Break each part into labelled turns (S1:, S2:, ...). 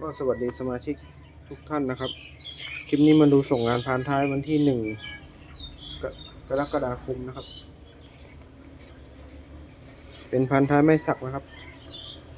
S1: ก็สวัสดีสมาชิกทุกท่านนะครับ คลิปนี้มาดูส่งงานพานท้ายวันที่หนึ่งกรกฎาคมนะครับ เป็นพานท้ายไม้สักนะครับ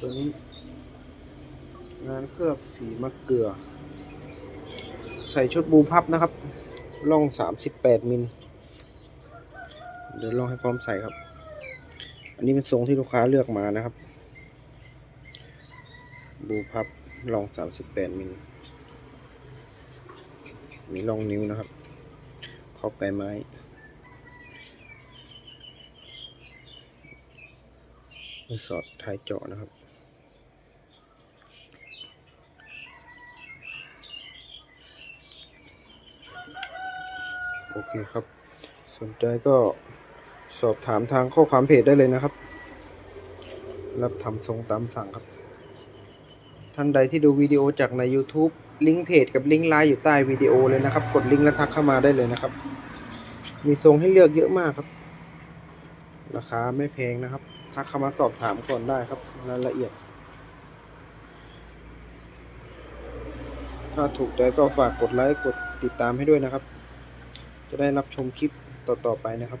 S1: ตัวนี้ งานเคลือบสีมะเกลือ ใส่ชุดบูพับนะครับล่อง38มิลเดี๋ยวลองให้พร้อมใส่ครับ อันนี้เป็นทรงที่ลูกค้าเลือกมานะครับ บูพับ ลอง 38 มิล มีรองนิ้วนะครับขอบไกลไม้ มีสอดท้ายเจาะนะครับ โอเคครับ สนใจก็สอบถามทางข้อความเพจได้เลยนะครับ รับทำทรงตามสั่งครับ ท่านใดที่ดูวิดีโอจากใน YouTube ลิงก์เพจกับลิงก์ไลน์อยู่ใต้วิดีโอเลยนะครับ กดลิงก์แล้วทักเข้ามาได้เลยนะครับ มีทรงให้เลือกเยอะมากครับ ราคาไม่แพงนะครับ ทักเข้ามาสอบถามก่อนได้ครับรายละเอียด ถ้าถูกใจก็ฝากกดไลค์กดติดตามให้ด้วยนะครับ จะได้รับชมคลิปต่อๆไปนะครับ